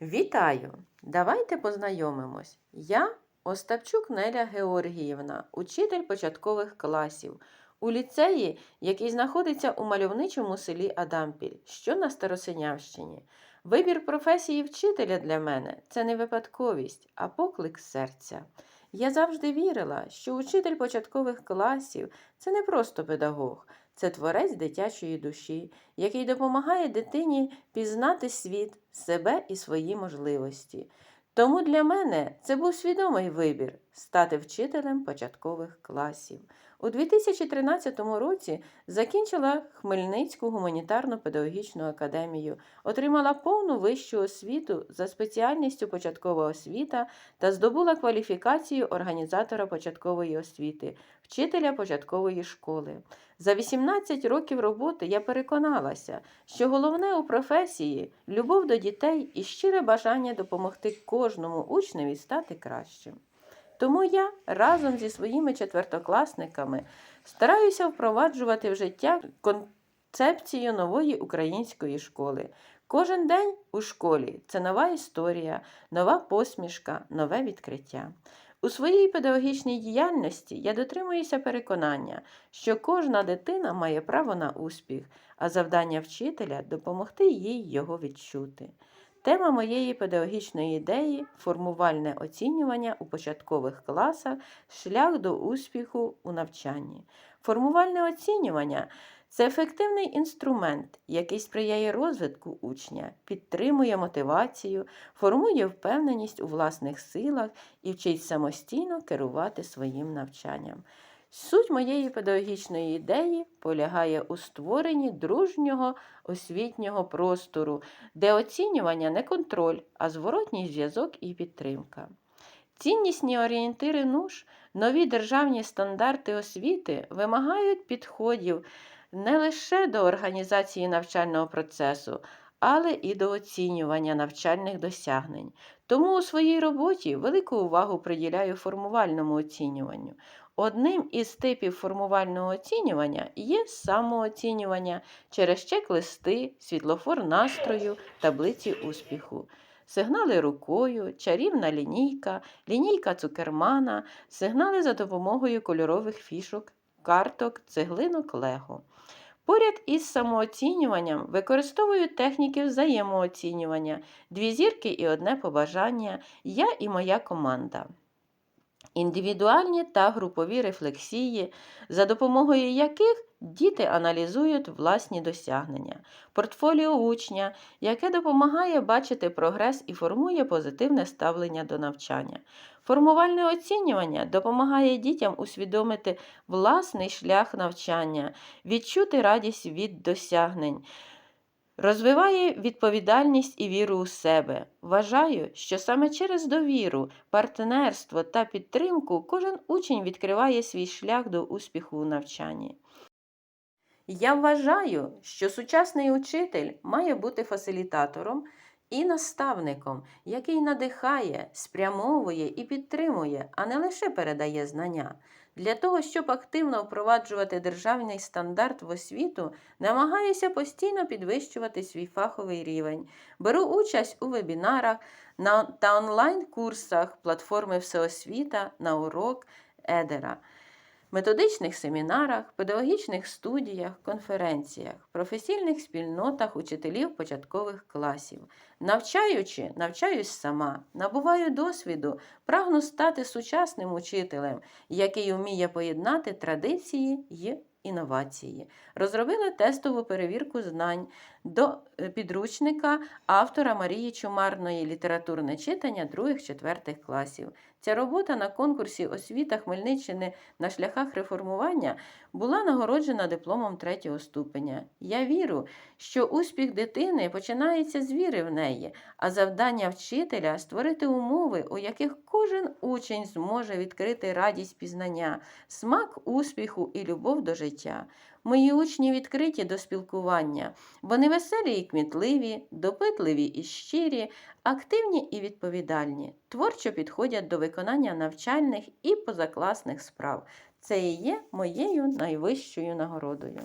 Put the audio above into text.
Вітаю! Давайте познайомимось. Я Остапчук Неля Георгіївна, учитель початкових класів у ліцеї, який знаходиться у мальовничому селі Адампіль, що на Старосинявщині. Вибір професії вчителя для мене це не випадковість, а поклик серця. Я завжди вірила, що учитель початкових класів це не просто педагог, це творець дитячої душі, який допомагає дитині пізнати світ, себе і свої можливості. Тому для мене це був свідомий вибір стати вчителем початкових класів. У 2013 році закінчила Хмельницьку гуманітарну педагогічну академію, отримала повну вищу освіту за спеціальністю початкова освіта та здобула кваліфікацію організатора початкової освіти, вчителя початкової школи. За 18 років роботи я переконалася, що головне у професії любов до дітей і щире бажання допомогти кожному учневі стати кращим. Тому я разом зі своїми четвертокласниками стараюся впроваджувати в життя концепцію нової української школи. Кожен день у школі це нова історія, нова посмішка, нове відкриття. У своїй педагогічній діяльності я дотримуюся переконання, що кожна дитина має право на успіх, а завдання вчителя допомогти їй його відчути. Тема моєї педагогічної ідеї формувальне оцінювання у початкових класах, шлях до успіху у навчанні. Формувальне оцінювання це ефективний інструмент, який сприяє розвитку учня, підтримує мотивацію, формує впевненість у власних силах і вчить самостійно керувати своїм навчанням. Суть моєї педагогічної ідеї полягає у створенні дружнього освітнього простору, де оцінювання не контроль, а зворотній зв'язок і підтримка. Ціннісні орієнтири НУШ, нові державні стандарти освіти вимагають підходів не лише до організації навчального процесу, але і до оцінювання навчальних досягнень. Тому у своїй роботі велику увагу приділяю формувальному оцінюванню. Одним із типів формувального оцінювання є самооцінювання через чек-листи, світлофор настрою, таблиці успіху. Сигнали рукою, чарівна лінійка, лінійка цукермана, сигнали за допомогою кольорових фішок, карток, цеглинок Лего. Поряд із самооцінюванням використовую техніки взаємооцінювання, дві зірки і одне побажання, я і моя команда. Індивідуальні та групові рефлексії, за допомогою яких діти аналізують власні досягнення, портфоліо учня, яке допомагає бачити прогрес і формує позитивне ставлення до навчання. Формувальне оцінювання допомагає дітям усвідомити власний шлях навчання, відчути радість від досягнень. Розвиває відповідальність і віру у себе. Вважаю, що саме через довіру, партнерство та підтримку кожен учень відкриває свій шлях до успіху у навчанні. Я вважаю, що сучасний учитель має бути фасилітатором і наставником, який надихає, спрямовує і підтримує, а не лише передає знання. Для того, щоб активно впроваджувати державний стандарт в освіту, намагаюся постійно підвищувати свій фаховий рівень. Беру участь у вебінарах та онлайн-курсах платформи Всеосвіта на урок Едера методичних семінарах, педагогічних студіях, конференціях, професійних спільнотах учителів початкових класів. Навчаючи, навчаюсь сама, набуваю досвіду, прагну стати сучасним учителем, який вміє поєднати традиції й інновації. Розробила тестову перевірку знань до е, підручника автора Марії Чумарної літературне читання 2-4 класів. Ця робота на конкурсі освіта Хмельниччини на шляхах реформування була нагороджена дипломом третього ступеня. Я вірю, що успіх дитини починається з віри в неї, а завдання вчителя створити умови, у яких кожен учень зможе відкрити радість пізнання, смак успіху і любов до життя. Мої учні відкриті до спілкування, вони веселі і кмітливі, допитливі і щирі, активні і відповідальні, творчо підходять до виконання навчальних і позакласних справ. Це і є моєю найвищою нагородою.